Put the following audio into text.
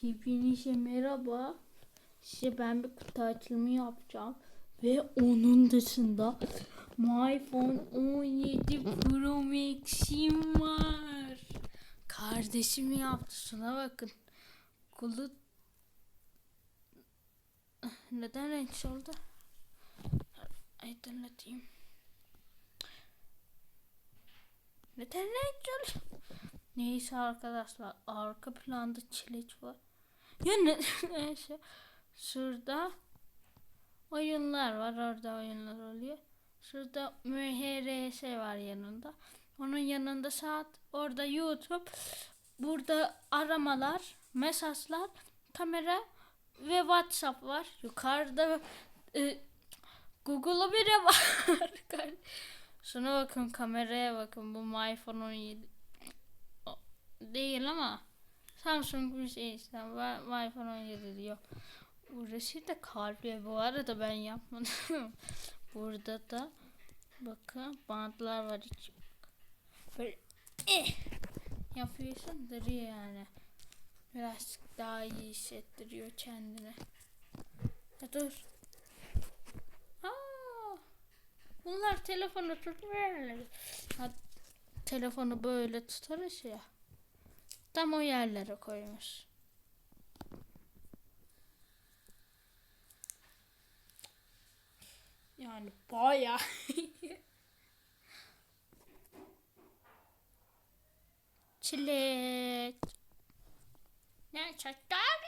Hepinize merhaba. Size ben bir kutu açılımı yapacağım. Ve onun dışında My iPhone 17 Pro Max'im var. Kardeşim yaptı. Şuna bakın. Kulu neden renk oldu? Aydınlatayım. Neden renk oldu? Neyse arkadaşlar arka planda çileç var. Ya ne, neyse şurada oyunlar var orada oyunlar oluyor. Şurada MHRS var yanında. Onun yanında saat orada YouTube. Burada aramalar, mesajlar, kamera ve WhatsApp var. Yukarıda e, Google'a bile var. Şuna bakın kameraya bakın bu iPhone 17 O- değil ama Samsung bir şey işte iPhone 17 diyor. Burası da kalbi bu arada ben yapmadım. Burada da bakın bantlar var hiç. Böyle eh, yapıyorsun duruyor yani. Birazcık daha iyi hissettiriyor kendini. Ya dur. Aa, bunlar telefonu tutmuyor. Ha, telefonu böyle tutarız ya. Tam o yerlere koymuş. Yani baya. Çilek. Ne çatlar